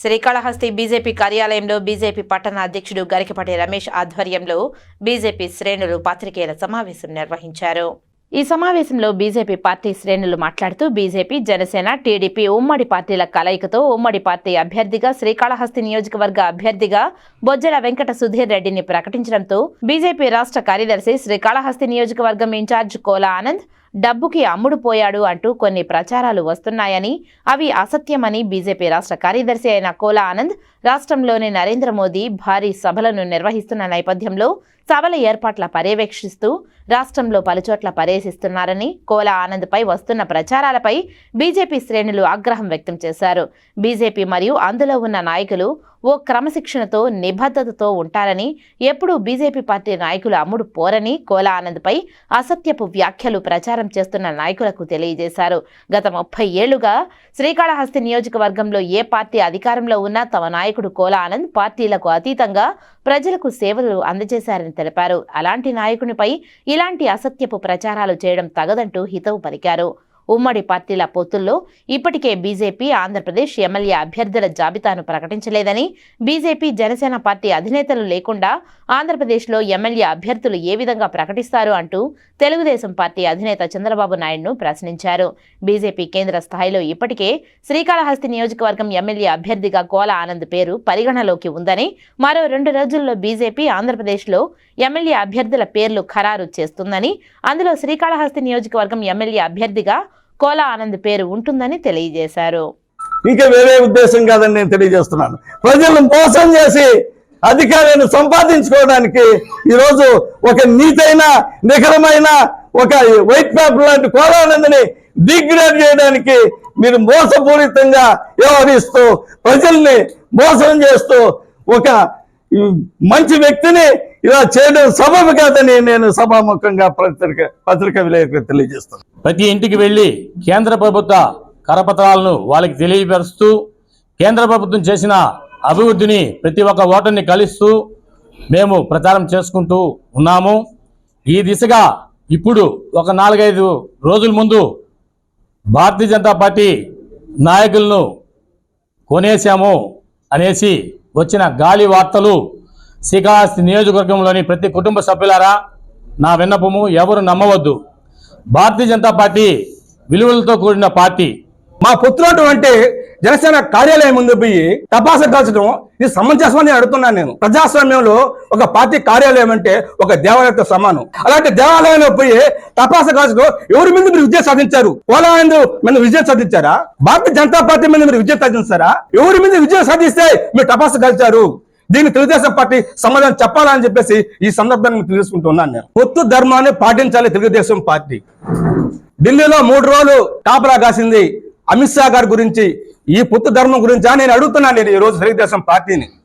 Srikalahasti BJP కార్యాలయంలో BJP పట్టణ అధ్యక్షుడు గరికపాటి రమేష్ ఆధ్వర్యంలో బీజేపీ శ్రేణులు పాత్రికేయుల సమావేశం నిర్వహించారు. ఈ సమావేశంలో బీజేపీ పార్టీ శ్రేణులు మాట్లాడుతూ బీజేపీ జనసేన టీడీపీ ఉమ్మడి పార్టీల కలయికతో ఉమ్మడి పార్టీ అభ్యర్థిగా శ్రీకాళహస్తి నియోజకవర్గ అభ్యర్థిగా బొజ్జల వెంకట సుధీర్ రెడ్డిని ప్రకటించడంతో బీజేపీ రాష్ట్ర కార్యదర్శి శ్రీకాళహస్తి నియోజకవర్గం ఇన్ఛార్జ్ కోలా ఆనంద్ డబ్బుకి అమ్ముడు పోయాడు అంటూ కొన్ని ప్రచారాలు వస్తున్నాయని అవి అసత్యమని బీజేపీ రాష్ట్ర కార్యదర్శి అయిన కోలా ఆనంద్ రాష్ట్రంలోని నరేంద్ర మోదీ భారీ సభలను నిర్వహిస్తున్న నేపథ్యంలో సభల ఏర్పాట్ల పర్యవేక్షిస్తూ రాష్ట్రంలో పలుచోట్ల పర్యటిస్తున్నారని కోలా ఆనంద్పై వస్తున్న ప్రచారాలపై బీజేపీ శ్రేణులు ఆగ్రహం వ్యక్తం చేశారు. బీజేపీ మరియు అందులో ఉన్న నాయకులు ఓ క్రమశిక్షణతో నిబద్ధతతో ఉంటారని ఎప్పుడూ బీజేపీ పార్టీ నాయకులు అమ్ముడు పోరని కోలా ఆనంద్పై అసత్యపు వ్యాఖ్యలు ప్రచారం చేస్తున్న నాయకులకు తెలియజేశారు. గత ముప్పై ఏళ్ళుగా శ్రీకాళహస్తి నియోజకవర్గంలో ఏ పార్టీ అధికారంలో ఉన్నా తమ నాయకుడు కోలా ఆనంద్ పార్టీలకు అతీతంగా ప్రజలకు సేవలు అందజేశారని తెలిపారు. అలాంటి నాయకునిపై ఇలాంటి అసత్యపు ప్రచారాలు చేయడం తగదంటూ హితవు పలికారు. ఉమ్మడి పార్టీల పొత్తుల్లో ఇప్పటికే బీజేపీ ఆంధ్రప్రదేశ్ ఎమ్మెల్యే అభ్యర్థుల జాబితాను ప్రకటించలేదని బీజేపీ జనసేన పార్టీ అధినేతలు లేకుండా ఆంధ్రప్రదేశ్లో ఎమ్మెల్యే అభ్యర్థులు ఏ విధంగా ప్రకటిస్తారు అంటూ తెలుగుదేశం పార్టీ అధినేత చంద్రబాబు నాయుడును ప్రశ్నించారు. బీజేపీ కేంద్ర స్థాయిలో ఇప్పటికే శ్రీకాళహస్తి నియోజకవర్గం ఎమ్మెల్యే అభ్యర్థిగా గోల ఆనంద్ పేరు పరిగణలోకి ఉందని మరో రెండు రోజుల్లో బీజేపీ ఆంధ్రప్రదేశ్లో ఎమ్మెల్యే అభ్యర్థుల పేర్లు ఖరారు చేస్తుందని అందులో శ్రీకాళహస్తి నియోజకవర్గం ఎమ్మెల్యే అభ్యర్థిగా కోలా ఆనంద్ పేరు ఉంటుందని తెలియజేశారు. ఇంకా వేరే ఉద్దేశం కాదని నేను తెలియజేస్తున్నాను. ప్రజలను మోసం చేసి అధికారాన్ని సంపాదించుకోవడానికి ఈరోజు ఒక నీతైన నిఖరమైన ఒక వైట్ పేపర్ లాంటి కోలానందని డిగ్రేడ్ చేయడానికి మీరు మోసపూరితంగా వ్యవహరిస్తూ ప్రజల్ని మోసం చేస్తూ ఒక మంచి వ్యక్తిని ఇలా చేయడం సబబు కాదని నేను సభాముఖంగా పత్రిక పత్రిక విలేకరు తెలియజేస్తాను ప్రతి ఇంటికి వెళ్ళి కేంద్ర ప్రభుత్వ కరపత్రాలను వాళ్ళకి తెలియపరుస్తూ కేంద్ర ప్రభుత్వం చేసిన అభివృద్ధిని ప్రతి ఒక్క ఓటర్ని కలుస్తూ మేము ప్రచారం చేసుకుంటూ ఉన్నాము. ఈ దిశగా ఇప్పుడు ఒక నాలుగైదు రోజుల ముందు భారతీయ జనతా పార్టీ నాయకులను కొనేశాము అనేసి వచ్చిన గాలి వార్తలు శ్రీకాళహస్తి నియోజకవర్గంలోని ప్రతి కుటుంబ సభ్యులారా నా విన్నపము ఎవరు నమ్మవద్దు. భారతీయ జనతా పార్టీ విలువలతో కూడిన పార్టీ. మా పుత్రుడు అంటే జనసేన కార్యాలయం ముందు పోయి తపాస కాల్చడం ఇది సమంజసమని అడుగుతున్నాను నేను. ప్రజాస్వామ్యంలో ఒక పార్టీ కార్యాలయం అంటే ఒక దేవాలయంతో సమానం. అలాంటి దేవాలయంలో పోయి తపాస కాల్చడం ఎవరి మీద మీరు విజయం సాధించారు? పోలాయందు మీద విజయం సాధించారా? భారతీయ జనతా పార్టీ మీద మీరు విజయం సాధించారా? ఎవరి మీద విజయం సాధిస్తే మీరు తపాస కాల్చారు? దీన్ని తెలుగుదేశం పార్టీ సమాధానం చెప్పాలని చెప్పేసి ఈ సందర్భాన్ని తెలుసుకుంటున్నాను నేను. పొత్తు ధర్మాన్ని పాటించాలి తెలుగుదేశం పార్టీ. ఢిల్లీలో మూడు రోజులు కాపలా కాసింది అమిత్ షా గారి గురించి ఈ పొత్తు ధర్మం గురించి నేను అడుగుతున్నాను నేను ఈ రోజు తెలుగుదేశం పార్టీని.